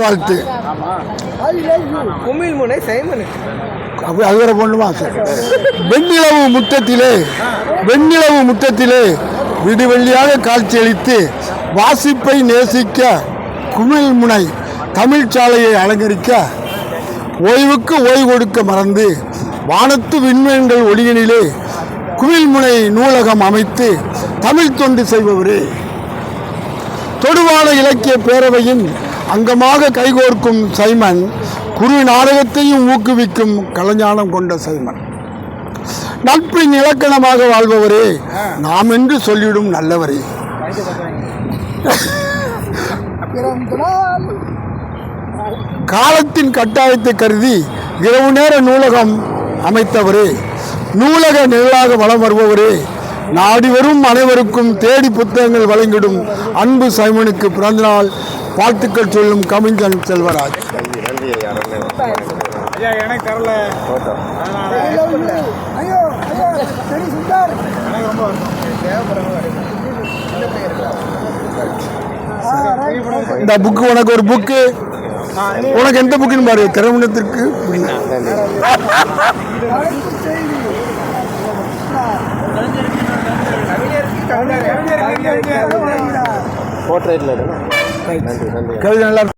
வாழ்த்து. குமிழ் முனை சைமனுக்கு அப்படி பொண்ணுமா? சரி வெண்ணிலவு முற்றத்திலே வெண்ணிலவு முற்றத்திலே விடுவெள்ளியாக காட்சியளித்து வாசிப்பை நேசிக்க குமிழ் முனை தமிழ் சாலையை அலங்கரிக்க ஓய்வுக்கு ஓய்வு கொடுக்க மறந்து வானத்து விண்மீன்கள் ஒளியினிலே குமிழ்முனை நூலகம் அமைத்து தமிழ் தொண்டு செய்பவரே. தொடுவான இலக்கிய பேரவையின் அங்கமாக கைகோர்க்கும் சைமன் குரு நாடகத்தையும் ஊக்குவிக்கும் கலைஞானம் கொண்ட சைமன். நட்பின் இலக்கணமாக வாழ்பவரே நாம் என்று சொல்லிடும் நல்லவரே. காலத்தின் கட்டாயத்தை கருதி இரவு நேர நூலகம் அமைத்தவரே நூலக நிழலாக வலம் வருபவரே நாடி வரும் அனைவருக்கும் தேடி புத்தகங்கள் வழங்கிடும் அன்பு சைமனுக்கு பிறந்தநாள் வாழ்த்துக்கள் சொல்லும் கவிஞன் செல்வராஜ். எனக்கு தரல இந்த புக்கு உனக்கு ஒரு புக்கு உனக்கு எந்த புக்குன்னு பாரு திரைமணத்திற்கு போர்ட்ரேட்டில் நன்றி நன்றி கவிதை நல்லா